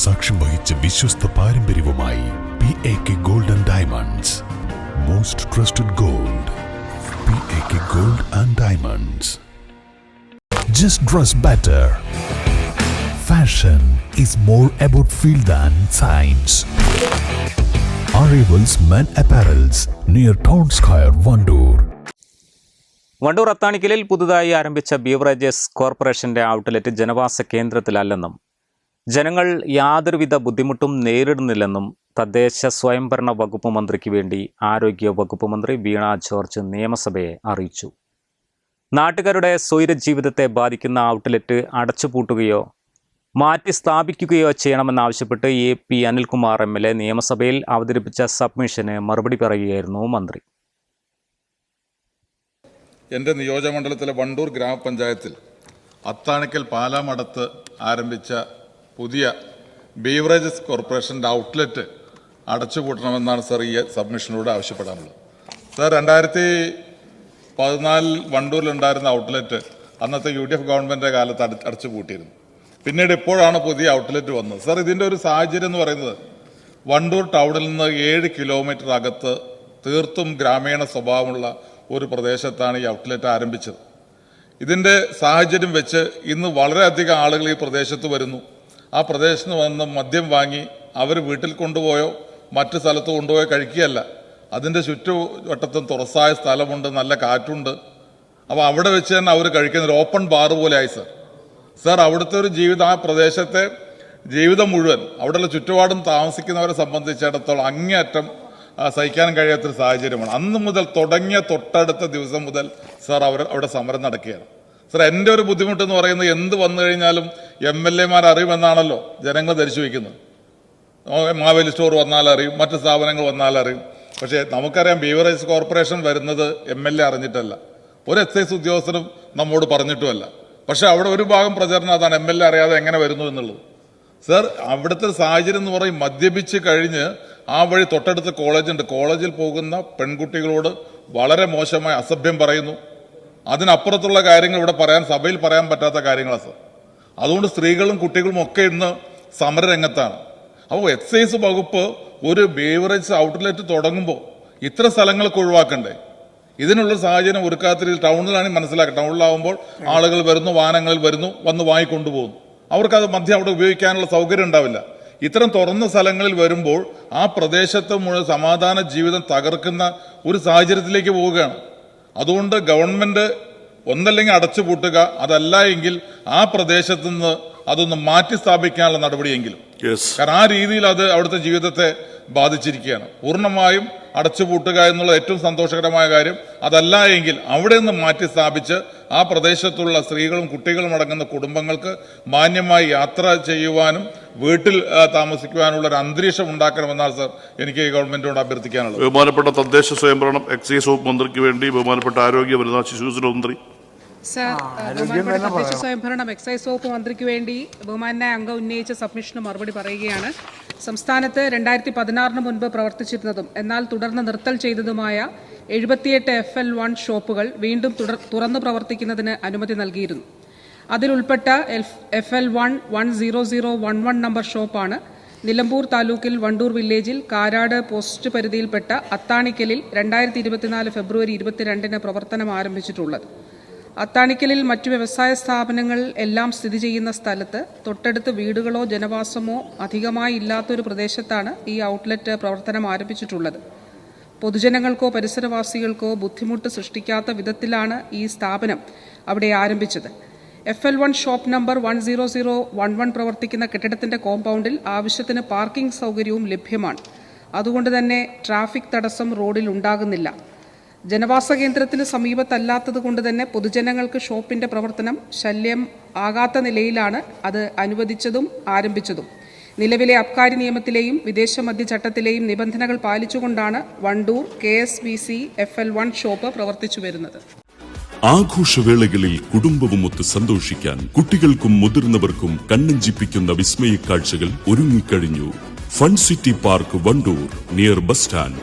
സാക്ഷ്യം വഹിച്ച വിശ്വസ്ത പാരമ്പര്യവുമായി P A K gold and diamonds most trusted gold P A K gold and diamonds just dress better fashion is more about feel than science arrivals men apparels near town square Wandoor Wandoor അത്താണിക്കലിൽ പുതുതായി ആരംഭിച്ച beverages കോർപ്പറേഷന്റെ outlet ജനവാസ കേന്ദ്രത്തിലല്ലെന്നും ജനങ്ങൾ യാതൊരുവിധ ബുദ്ധിമുട്ടും നേരിടുന്നില്ലെന്നും തദ്ദേശ സ്വയംഭരണ വകുപ്പ് മന്ത്രിക്ക് വേണ്ടി ആരോഗ്യ വകുപ്പ് മന്ത്രി വീണ ജോർജ് നിയമസഭയെ അറിയിച്ചു. നാട്ടുകാരുടെ സ്വൈര ജീവിതത്തെ ബാധിക്കുന്ന ഔട്ട്ലെറ്റ് അടച്ചുപൂട്ടുകയോ മാറ്റി സ്ഥാപിക്കുകയോ ചെയ്യണമെന്നാവശ്യപ്പെട്ട് A P Anilkumar M L A നിയമസഭയിൽ അവതരിപ്പിച്ച സബ്മിഷന് മറുപടി പറയുകയായിരുന്നു മന്ത്രി. എന്റെ നിയോജകമണ്ഡലത്തിലെ വണ്ടൂർ ഗ്രാമപഞ്ചായത്തിൽ അത്താണിക്കൽ പാലാമടത്ത് ആരംഭിച്ച പുതിയ ബീവറേജസ് കോർപ്പറേഷന്റെ ഔട്ട്ലെറ്റ് അടച്ചുപൂട്ടണമെന്നാണ് സർ ഈ സബ്മിഷനിലൂടെ ആവശ്യപ്പെടാനുള്ളത്. സർ രണ്ടായിരത്തി പതിനാലിൽ വണ്ടൂരിലുണ്ടായിരുന്ന ഔട്ട്ലെറ്റ് അന്നത്തെ യു ഡി എഫ് ഗവൺമെന്റിന്റെ കാലത്ത് അടച്ചു അടച്ചുപൂട്ടിയിരുന്നു. പിന്നീട് ഇപ്പോഴാണ് പുതിയ ഔട്ട്ലെറ്റ് വന്നത്. സർ ഇതിന്റെ ഒരു സാഹചര്യം എന്ന് പറയുന്നത് വണ്ടൂർ ടൗണിൽ നിന്ന് ഏഴ് കിലോമീറ്റർ അകത്ത് തീർത്തും ഗ്രാമീണ സ്വഭാവമുള്ള ഒരു പ്രദേശത്താണ് ഈ ഔട്ട്ലെറ്റ് ആരംഭിച്ചത്. ഇതിന്റെ സാഹചര്യം വെച്ച് ഇന്ന് വളരെയധികം ആളുകൾ ഈ പ്രദേശത്ത് വരുന്നു. ആ പ്രദേശത്ത് വന്ന് മദ്യം വാങ്ങി അവർ വീട്ടിൽ കൊണ്ടുപോയോ മറ്റു സ്ഥലത്ത് കൊണ്ടുപോയോ കഴിക്കുകയല്ല. അതിന്റെ ചുറ്റുവട്ടത്തും തുറസായ സ്ഥലമുണ്ട് നല്ല കാറ്റുണ്ട്. അപ്പോൾ അവിടെ വെച്ച് തന്നെ അവർ കഴിക്കുന്ന ഒരു ഓപ്പൺ ബാർ പോലെ സർ സർ അവിടുത്തെ ഒരു ജീവിത ആ പ്രദേശത്തെ ജീവിതം മുഴുവൻ അവിടെയുള്ള ചുറ്റുപാടും താമസിക്കുന്നവരെ സംബന്ധിച്ചിടത്തോളം അങ്ങേയറ്റം സഹിക്കാൻ കഴിയാത്തൊരു സാഹചര്യമാണ്. അന്ന് മുതൽ തുടങ്ങിയ തൊട്ടടുത്ത ദിവസം മുതൽ സർ അവർ അവിടെ സമരം നടക്കുകയാണ്. സർ എന്റെ ഒരു ബുദ്ധിമുട്ടെന്ന് പറയുന്നത് എന്ത് വന്നു കഴിഞ്ഞാലും എം എൽ എമാർ അറിയുമെന്നാണല്ലോ ജനങ്ങൾ ധരിച്ചു വയ്ക്കുന്നത് മാവേലി സ്റ്റോർ വന്നാൽ അറിയും മറ്റ് സ്ഥാപനങ്ങൾ വന്നാൽ അറിയും. പക്ഷേ നമുക്കറിയാം ബീവറേജ് കോർപ്പറേഷൻ വരുന്നത് എം എൽ എ അറിഞ്ഞിട്ടല്ല. ഒരു എക്സൈസ് ഉദ്യോഗസ്ഥരും നമ്മോട് പറഞ്ഞിട്ടുമല്ല. പക്ഷേ അവിടെ ഒരു ഭാഗം പ്രചരണം അതാണ് എം എൽ എ അറിയാതെ എങ്ങനെ വരുന്നു എന്നുള്ളത്. സർ അവിടുത്തെ സാഹചര്യം എന്ന് പറയും മദ്യപിച്ച് കഴിഞ്ഞ് ആ വഴി തൊട്ടടുത്ത് കോളേജുണ്ട്. കോളേജിൽ പോകുന്ന പെൺകുട്ടികളോട് വളരെ മോശമായ അസഭ്യം പറയുന്നു. അതിനപ്പുറത്തുള്ള കാര്യങ്ങൾ ഇവിടെ പറയാൻ സഭയിൽ പറയാൻ പറ്റാത്ത കാര്യങ്ങളാണ് സർ. അതുകൊണ്ട് സ്ത്രീകളും കുട്ടികളും ഒക്കെ ഇന്ന് സമരരംഗത്താണ്. അപ്പോൾ എക്സൈസ് വകുപ്പ് ഒരു ബേവറേജ് ഔട്ട്ലെറ്റ് തുടങ്ങുമ്പോൾ ഇത്ര സ്ഥലങ്ങളൊക്കെ ഒഴിവാക്കണ്ടേ? ഇതിനുള്ള സാഹചര്യം ഒരുക്കാത്തിൽ ടൗണിലാണെങ്കിൽ മനസ്സിലാക്കുക ടൗണിലാവുമ്പോൾ ആളുകൾ വരുന്നു വാഹനങ്ങളിൽ വരുന്നു വന്ന് വാങ്ങിക്കൊണ്ടുപോകുന്നു. അവർക്കത് മദ്യം അവിടെ ഉപയോഗിക്കാനുള്ള സൗകര്യം ഉണ്ടാവില്ല. ഇത്തരം തുറന്ന സ്ഥലങ്ങളിൽ വരുമ്പോൾ ആ പ്രദേശത്ത് മുഴുവൻ സമാധാന ജീവിതം തകർക്കുന്ന ഒരു സാഹചര്യത്തിലേക്ക് പോവുകയാണ്. അതുകൊണ്ട് ഗവൺമെന്റ് ഒന്നല്ലെങ്കിൽ അടച്ചുപൂട്ടുക അതല്ല എങ്കിൽ ആ പ്രദേശത്ത് നിന്ന് അതൊന്ന് മാറ്റി സ്ഥാപിക്കാനുള്ള നടപടിയെങ്കിലും. കാരണം ആ രീതിയിൽ അത് അവിടുത്തെ ജീവിതത്തെ ബാധിച്ചിരിക്കുകയാണ്. പൂർണമായും അടച്ചുപൂട്ടുക എന്നുള്ള ഏറ്റവും സന്തോഷകരമായ കാര്യം അതല്ല എങ്കിൽ അവിടെ നിന്ന് മാറ്റി സ്ഥാപിച്ച് ആ പ്രദേശത്തുള്ള സ്ത്രീകളും കുട്ടികളും അടങ്ങുന്ന കുടുംബങ്ങൾക്ക് മാന്യമായി യാത്ര ചെയ്യുവാനും വീട്ടിൽ താമസിക്കുവാനുള്ള ഒരു അന്തരീക്ഷം ഉണ്ടാക്കണമെന്നാണ് സർ എനിക്ക് ഗവൺമെന്റിനോട് അഭ്യർത്ഥിക്കാനുള്ളത്. ബഹുമാനപ്പെട്ട തദ്ദേശ സ്വയംഭരണം എക്സൈസ് വകുപ്പ് മന്ത്രിക്ക് വേണ്ടി ബഹുമാനപ്പെട്ട ആരോഗ്യ വനിതാ ശിശുസുര മന്ത്രി സർ സ്വയംഭരണം എക്സൈസ് വകുപ്പ് മന്ത്രിക്ക് വേണ്ടി ബഹുമാനായ അംഗം ഉന്നയിച്ച സബ്മിഷന് മറുപടി പറയുകയാണ്. സംസ്ഥാനത്ത് രണ്ടായിരത്തി പതിനാറിന് മുൻപ് പ്രവർത്തിച്ചിരുന്നതും എന്നാൽ തുടർന്ന് നിർത്തൽ ചെയ്തതുമായ എഴുപത്തിയെട്ട് എഫ് എൽ വൺ ഷോപ്പുകൾ വീണ്ടും തുറന്നു പ്രവർത്തിക്കുന്നതിന് അനുമതി നൽകിയിരുന്നു. അതിലുൾപ്പെട്ട F L one one zero zero one one number ഷോപ്പാണ് നിലമ്പൂർ താലൂക്കിൽ വണ്ടൂർ വില്ലേജിൽ കാരാട് പോസ്റ്റ് പരിധിയിൽപ്പെട്ട അത്താണിക്കലിൽ രണ്ടായിരത്തി ഇരുപത്തിനാല് ഫെബ്രുവരി ഇരുപത്തിരണ്ടിന് പ്രവർത്തനം ആരംഭിച്ചിട്ടുള്ളത്. അത്താണിക്കലിൽ മറ്റു വ്യവസായ സ്ഥാപനങ്ങൾ എല്ലാം സ്ഥിതി ചെയ്യുന്ന സ്ഥലത്ത് തൊട്ടടുത്ത് വീടുകളോ ജനവാസമോ അധികമായി ഇല്ലാത്തൊരു പ്രദേശത്താണ് ഈ ഔട്ട്ലെറ്റ് പ്രവർത്തനം ആരംഭിച്ചിട്ടുള്ളത്. പൊതുജനങ്ങൾക്കോ പരിസരവാസികൾക്കോ ബുദ്ധിമുട്ട് സൃഷ്ടിക്കാത്ത വിധത്തിലാണ് ഈ സ്ഥാപനം അവിടെ ആരംഭിച്ചത്. F L one shop number one zero zero one one പ്രവർത്തിക്കുന്ന കെട്ടിടത്തിന്റെ കോമ്പൗണ്ടിൽ ആവശ്യത്തിന് പാർക്കിംഗ് സൗകര്യവും ലഭ്യമാണ്. അതുകൊണ്ട് തന്നെ ട്രാഫിക് തടസ്സം റോഡിൽ ഉണ്ടാകുന്നില്ല. ജനവാസ കേന്ദ്രത്തിന് സമീപത്തല്ലാത്തത് കൊണ്ട് തന്നെ പൊതുജനങ്ങൾക്ക് ഷോപ്പിന്റെ പ്രവർത്തനം ശല്യം ആകാത്ത നിലയിലാണ് അത് അനുവദിച്ചതും ആരംഭിച്ചതും. നിലവിലെ അബ്കാരി നിയമത്തിലെയും വിദേശ മദ്യ ചട്ടത്തിലെയും നിബന്ധനകൾ പാലിച്ചുകൊണ്ടാണ് Wandoor K S B C F L one shop പ്രവർത്തിച്ചു വരുന്നത്. ആഘോഷവേളകളിൽ കുടുംബവുമൊത്ത് സന്തോഷിക്കാൻ കുട്ടികൾക്കും മുതിർന്നവർക്കും കണ്ണഞ്ചിപ്പിക്കുന്ന വിസ്മയ കാഴ്ചകൾ ഒരുങ്ങിക്കഴിഞ്ഞു. Fun city park Wandoor near bus stand.